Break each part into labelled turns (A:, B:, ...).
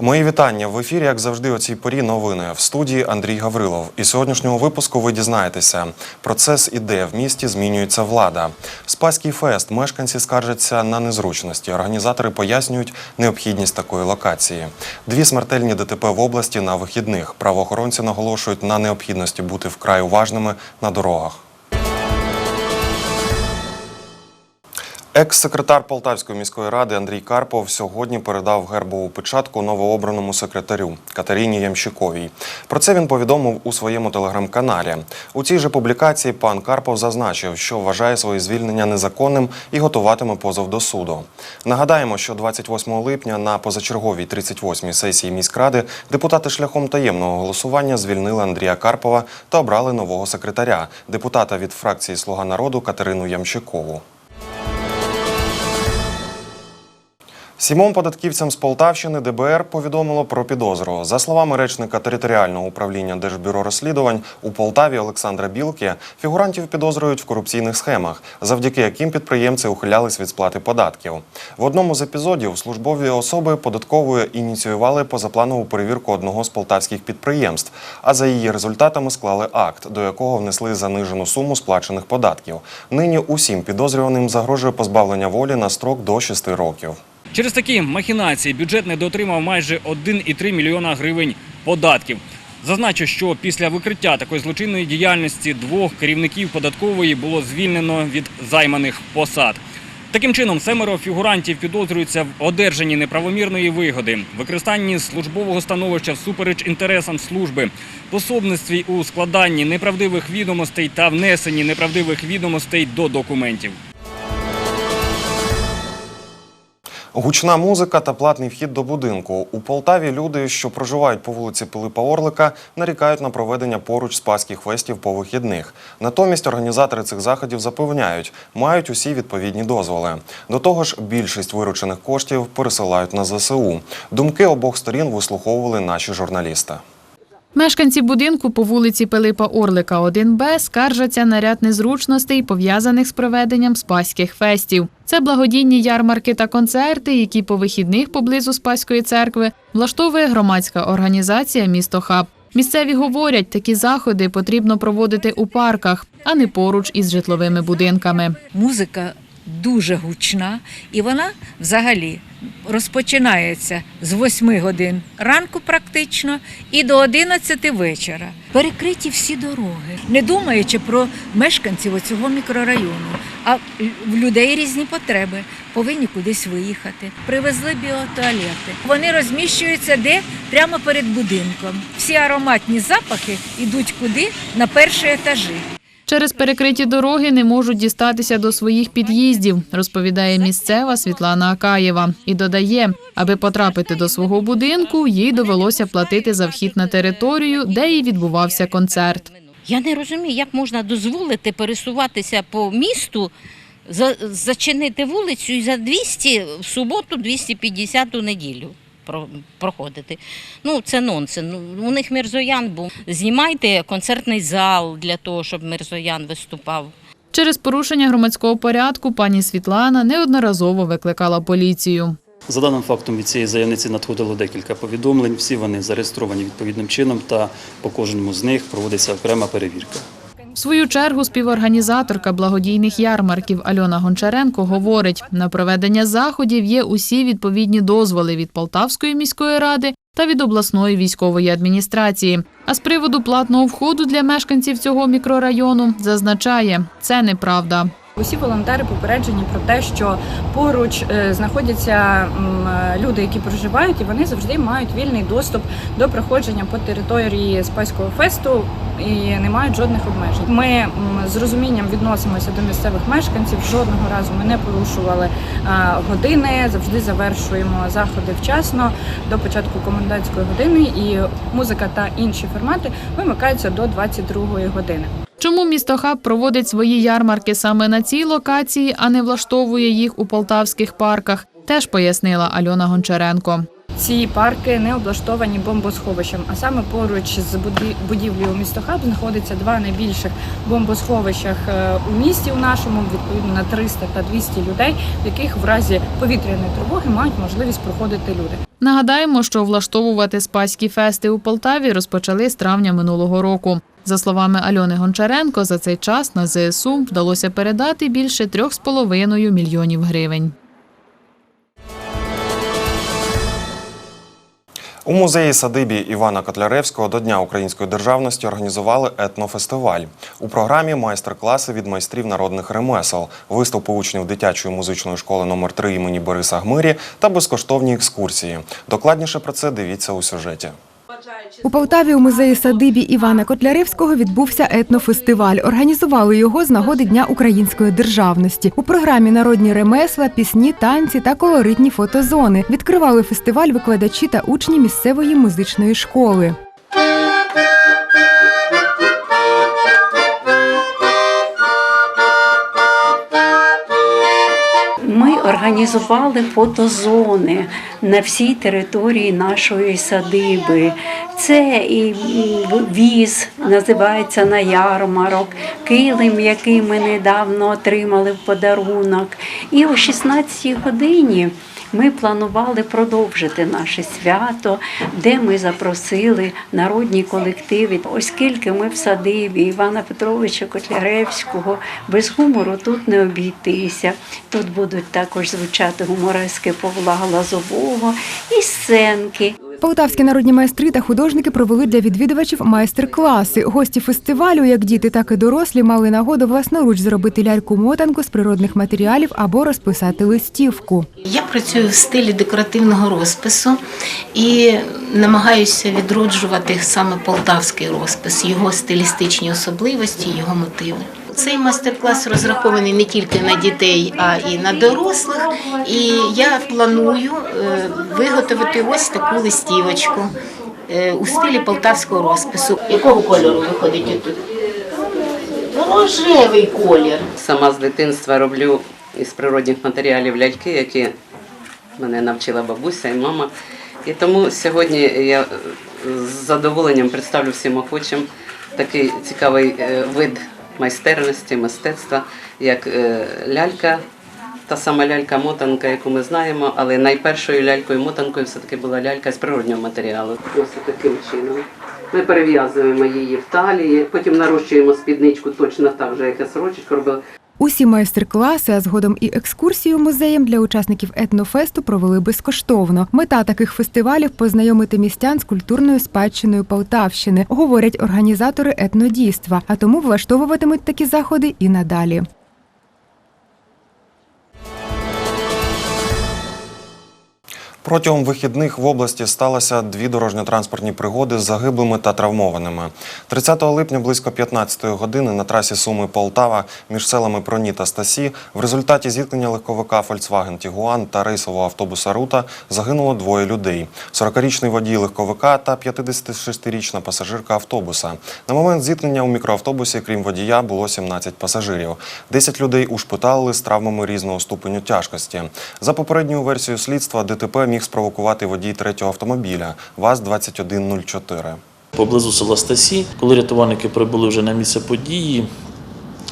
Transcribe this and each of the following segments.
A: Мої вітання в ефірі, як завжди, о цій порі новини в студії Андрій Гаврилов. І сьогоднішнього випуску ви дізнаєтеся. Процес іде в місті, змінюється влада. Спаський фест мешканці скаржаться на незручності. Організатори пояснюють необхідність такої локації. Дві смертельні ДТП в області на вихідних. Правоохоронці наголошують на необхідності бути вкрай уважними на дорогах. Екс-секретар Полтавської міської ради Андрій Карпов сьогодні передав гербову печатку новообраному секретарю Катерині Ямщиковій. Про це він повідомив у своєму телеграм-каналі. У цій же публікації пан Карпов зазначив, що вважає своє звільнення незаконним і готуватиме позов до суду. Нагадаємо, що 28 липня на позачерговій 38-й сесії міськради депутати шляхом таємного голосування звільнили Андрія Карпова та обрали нового секретаря, депутата від фракції Слуга народу Катерину Ямщикову. Сімом податківцям з Полтавщини ДБР повідомило про підозру. За словами речника територіального управління Держбюро розслідувань у Полтаві Олександра Білки, фігурантів підозрюють в корупційних схемах, завдяки яким підприємці ухилялись від сплати податків. В одному з епізодів службові особи податкової ініціювали позапланову перевірку одного з полтавських підприємств, а за її результатами склали акт, до якого внесли занижену суму сплачених податків. Нині усім підозрюваним загрожує позбавлення волі на строк до 6 років.
B: Через такі махінації бюджет не дотримав майже 1,3 мільйона гривень податків. Зазначу, що після викриття такої злочинної діяльності двох керівників податкової було звільнено від займаних посад. Таким чином, семеро фігурантів підозрюються в одержанні неправомірної вигоди, використанні службового становища всупереч інтересам служби, пособництві у складанні неправдивих відомостей та внесенні неправдивих відомостей до документів.
A: Гучна музика та платний вхід до будинку. У Полтаві люди, що проживають по вулиці Пилипа Орлика, нарікають на проведення поруч спаських фестів по вихідних. Натомість організатори цих заходів запевняють, мають усі відповідні дозволи. До того ж, більшість виручених коштів пересилають на ЗСУ. Думки обох сторін вислуховували наші журналісти.
C: Мешканці будинку по вулиці Пилипа Орлика 1Б скаржаться на ряд незручностей, пов'язаних з проведенням спаських фестів. Це благодійні ярмарки та концерти, які по вихідних поблизу Спаської церкви влаштовує громадська організація Місто Хаб. Місцеві говорять, такі заходи потрібно проводити у парках, а не поруч із житловими будинками.
D: музика дуже гучна, і вона взагалі розпочинається з 8 годин ранку, практично, і до 11 вечора. Перекриті всі дороги, не думаючи про мешканців оцього мікрорайону. А в людей різні потреби, повинні кудись виїхати. Привезли біотуалети. Вони розміщуються де прямо перед будинком. Всі ароматні запахи йдуть куди на перші етажі.
C: Через перекриті дороги не можуть дістатися до своїх під'їздів, розповідає місцева Світлана Акаєва. І додає, аби потрапити до свого будинку, їй довелося платити за вхід на територію, де і відбувався концерт.
E: Я не розумію, як можна дозволити пересуватися по місту, зачинити вулицю і за 200 в суботу, 250 у неділю проходити. Ну, це нонсен. Ну, У них Мірзоян був. Знімайте концертний зал для того, щоб Мірзоян виступав.
C: Через порушення громадського порядку пані Світлана неодноразово викликала поліцію.
F: За даним фактом від цієї заявниці надходило декілька повідомлень. Всі вони зареєстровані відповідним чином, та по кожному з них проводиться окрема перевірка.
C: В свою чергу співорганізаторка благодійних ярмарків Альона Гончаренко говорить, на проведення заходів є усі відповідні дозволи від Полтавської міської ради та від обласної військової адміністрації. А з приводу платного входу для мешканців цього мікрорайону зазначає, це неправда.
G: Усі волонтери попереджені про те, що поруч е, знаходяться е, люди, які проживають, і вони завжди мають вільний доступ до проходження по території спаського фесту і не мають жодних обмежень. Ми з розумінням відносимося до місцевих мешканців. Жодного разу ми не порушували е, години. Завжди завершуємо заходи вчасно до початку комендантської години. І музика та інші формати вимикаються до 22 години.
C: Чому місто Хаб проводить свої ярмарки саме на цій локації, а не влаштовує їх у полтавських парках, теж пояснила Альона Гончаренко.
G: ці парки не облаштовані бомбосховищем. А саме поруч з буді- будівлею місто Хаб знаходиться два найбільших бомбосховищах е, у місті у нашому, відповідно на 300 та 200 людей, в яких в разі повітряної тривоги мають можливість проходити люди.
C: Нагадаємо, що влаштовувати спаські фести у Полтаві розпочали з травня минулого року. За словами Альони Гончаренко, за цей час на ЗСУ вдалося передати більше 3,5 мільйонів гривень.
A: У музеї садибі Івана Котляревського до Дня української державності організували етнофестиваль. У програмі майстер-класи від майстрів народних ремесел, виступи учнів дитячої музичної школи номер 3 імені Бориса Гмирі та безкоштовні екскурсії. Докладніше про це дивіться у сюжеті.
H: У Полтаві у музеї садибі Івана Котляревського відбувся етнофестиваль. Організували його з нагоди Дня української державності. У програмі народні ремесла, пісні, танці та колоритні фотозони. Відкривали фестиваль викладачі та учні місцевої музичної школи.
I: Організували фотозони на всій території нашої садиби. Це і віз називається на ярмарок, килим, який ми недавно отримали в подарунок. І о 16 годині. Ми планували продовжити наше свято, де ми запросили народні колективи. Оскільки ми в садибі Івана Петровича Котляревського, без гумору тут не обійтися. Тут будуть також звучати гуморески Павла Глазового і сценки.
H: Полтавські народні майстри та художники провели для відвідувачів майстер-класи. Гості фестивалю, як діти, так і дорослі, мали нагоду власноруч зробити ляльку-мотанку з природних матеріалів або розписати листівку.
J: Я працюю в стилі декоративного розпису і намагаюся відроджувати саме полтавський розпис, його стилістичні особливості, його мотиви. Цей майстер-клас розрахований не тільки на дітей, а і на дорослих. І я планую е, виготовити ось таку листівочку е, у стилі полтавського розпису. Якого кольору виходить тут? Рожевий колір.
K: Сама з дитинства роблю із природних матеріалів ляльки, які мене навчила бабуся і мама. І тому сьогодні я з задоволенням представлю всім охочим такий цікавий е, вид майстерності, мистецтва, як е, лялька. Та сама лялька-мотанка, яку ми знаємо, але найпершою лялькою-мотанкою все-таки була лялька з природнього матеріалу. Ось таким чином. Ми перев'язуємо її в талії, потім нарощуємо спідничку точно так же, як і сорочечку робили.
H: Усі майстер-класи, а згодом і екскурсію музеєм для учасників етнофесту провели безкоштовно. Мета таких фестивалів познайомити містян з культурною спадщиною Полтавщини, говорять організатори етнодійства. А тому влаштовуватимуть такі заходи і надалі.
A: Протягом вихідних в області сталося дві дорожньо-транспортні пригоди з загиблими та травмованими. 30 липня близько 15 години на трасі Суми Полтава між селами Проні та Стасі в результаті зіткнення легковика Volkswagen Тігуан та рейсового автобуса Рута загинуло двоє людей: 40-річний водій легковика та 56-річна пасажирка автобуса. На момент зіткнення у мікроавтобусі, крім водія, було 17 пасажирів. 10 людей ушпиталили з травмами різного ступеню тяжкості. За попередньою версією слідства, ДТП міг спровокувати водій третього автомобіля ВАЗ-2104.
L: Поблизу села Стасі, коли рятувальники прибули вже на місце події,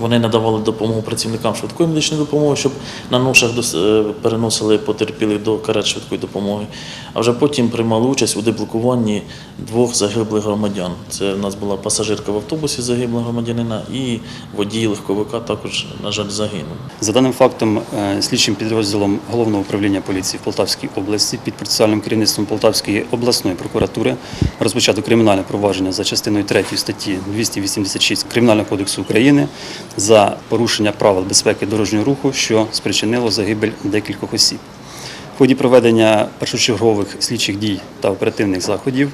L: вони надавали допомогу працівникам швидкої медичної допомоги, щоб на ношах е, переносили потерпілих до карет швидкої допомоги. А вже потім приймали участь у деблокуванні двох загиблих громадян. Це в нас була пасажирка в автобусі загибла громадянина і водій легковика також, на жаль, загинув.
F: За даним фактом, е, слідчим підрозділом Головного управління поліції в Полтавській області під процесуальним керівництвом Полтавської обласної прокуратури розпочато кримінальне провадження за частиною 3 статті 286 Кримінального кодексу України за порушення правил безпеки дорожнього руху, що спричинило загибель декількох осіб. В ході проведення першочергових слідчих дій та оперативних заходів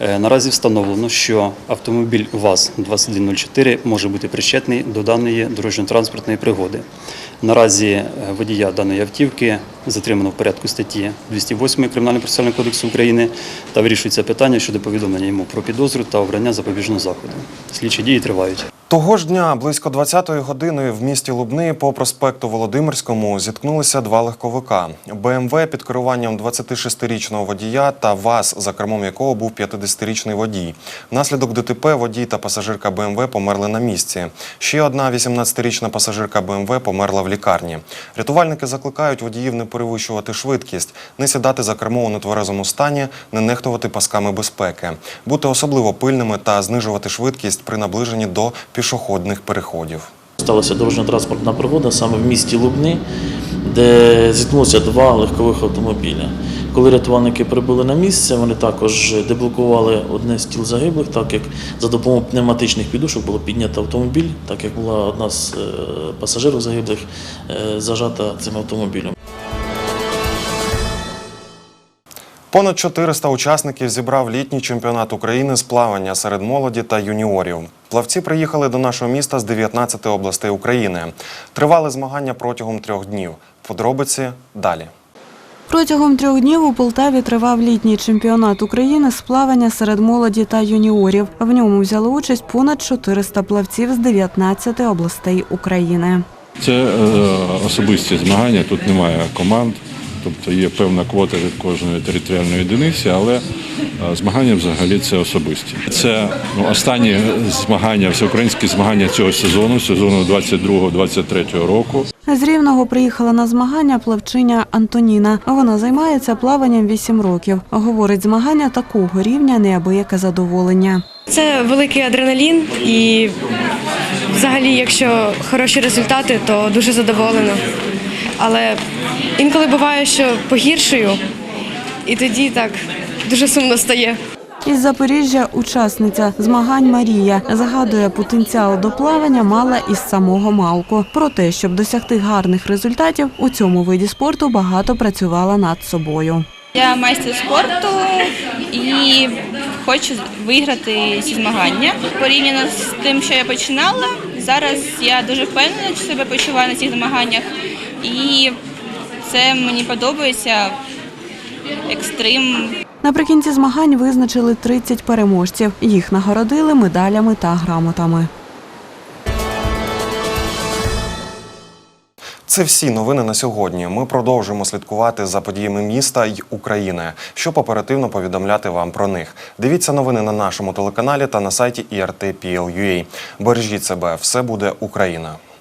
F: е, наразі встановлено, що автомобіль ВАЗ-2104 може бути причетний до даної дорожньо-транспортної пригоди. Наразі е, водія даної автівки затримано в порядку статті 208 Кримінального процесуального кодексу України та вирішується питання щодо повідомлення йому про підозру та обрання запобіжного заходу. Слідчі дії тривають.
A: Того ж дня близько 20-ї години в місті Лубни по проспекту Володимирському зіткнулися два легковика: БМВ під керуванням 26-річного водія та ВАЗ, за кермом якого був 50-річний водій. Внаслідок ДТП водій та пасажирка БМВ померли на місці. Ще одна 18-річна пасажирка БМВ померла в лікарні. Рятувальники закликають водіїв не перевищувати швидкість, не сідати за кермо у нетверезому стані, не нехтувати пасками безпеки, бути особливо пильними та знижувати швидкість при наближенні до пішохідних переходів.
L: Сталася дорожньо-транспортна пригода саме в місті Лубни, де зіткнулися два легкових автомобіля. Коли рятувальники прибули на місце, вони також деблокували одне з тіл загиблих, так як за допомогою пневматичних підушок було піднято автомобіль, так як була одна з е, пасажирів загиблих е, зажата цим автомобілем.
A: Понад 400 учасників зібрав літній чемпіонат України з плавання серед молоді та юніорів. Плавці приїхали до нашого міста з 19 областей України. Тривали змагання протягом трьох днів. Подробиці далі.
M: Протягом трьох днів у Полтаві тривав літній чемпіонат України з плавання серед молоді та юніорів. В ньому взяли участь понад 400 плавців з 19 областей України.
N: Це е, особисті змагання, тут немає команд, тобто є певна квота від кожної територіальної одиниці, але е, змагання взагалі це особисті. Це ну, останні змагання, всеукраїнські змагання цього сезону, сезону 22-23 року.
M: З Рівного приїхала на змагання плавчиня Антоніна. Вона займається плаванням 8 років. Говорить, змагання такого рівня неабияке задоволення.
O: Це великий адреналін, і взагалі, якщо хороші результати, то дуже задоволена. Але інколи буває, що погіршую, і тоді так дуже сумно стає.
M: Із Запоріжжя учасниця змагань Марія згадує, потенціал до плавання мала із самого малку. Про те, щоб досягти гарних результатів у цьому виді спорту, багато працювала над собою.
P: Я майстер спорту і хочу виграти ці змагання. Порівняно з тим, що я починала, зараз я дуже впевнена, що себе почуваю на цих змаганнях. І це мені подобається екстрим.
M: Наприкінці змагань визначили 30 переможців. Їх нагородили медалями та грамотами.
A: Це всі новини на сьогодні. Ми продовжуємо слідкувати за подіями міста й України, щоб оперативно повідомляти вам про них. Дивіться новини на нашому телеканалі та на сайті IRT.PL.UA. Бережіть себе, все буде Україна.